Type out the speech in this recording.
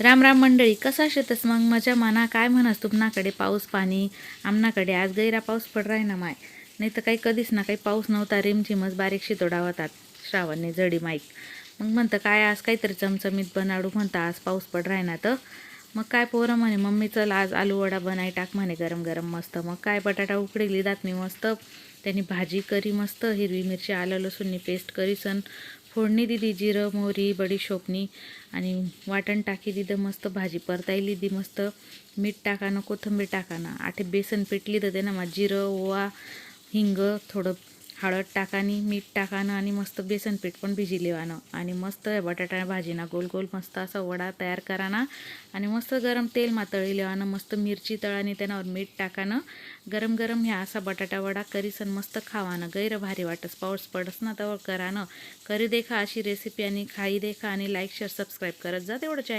राम राम मंडळी कसा शेतस मग? मजा मना? काय म्हणस तुमनाकडे? पाऊस पाणी? आमनाकडे आज गैरा पाऊस पड राही ना माय. नाही तर काही कधीच ना काही पाऊस नव्हता रिमझिमच बारीक शितोडा होतात. श्रावणने जडी माईक. मग म्हणतं काय आज काहीतरी चमचमीत बनाडू? म्हणता आज पाऊस पड ना तर. मग काय पोरं म्हणे मम्मी चल आज आलू वडा बनाई टाक म्हणे गरम गरम मस्त. मग काय बटाटा उकडेली दातनी मस्त. त्यांनी भाजी करी मस्त हिरवी मिरची आलं लसूणनी पेस्ट करी सन. फोडणी दिली जिरं मोहरी बडीशोपनी आणि वाटण टाकी दिलं मस्त भाजी परतायली दी मस्त मीठ टाकानं कोथिंबीर टाकानं. आठे बेसन पेटली तर त्यानं मग जिरं ओवा हिंग थोडं हळद टाकानी मीठ टाकानं आणि मस्त बेसन पीठ पण भिजी लेवानं. आणि मस्त बटाटा भाजीना गोल गोल मस्त असा वडा तयार कराना आणि मस्त गरम तेल मातळी लेवानं मस्त मिरची तळानी त्यानावर मीठ टाकानं गरम गरम ह्या असा बटाटा वडा करीसन मस्त खावानं. गैर भारी वाटस पाऊस पडस ना तर करानं. करी देखा अशी रेसिपी आणि खाई देखा आणि लाईक शेअर सबस्क्राईब करत जा तेवढं चॅनल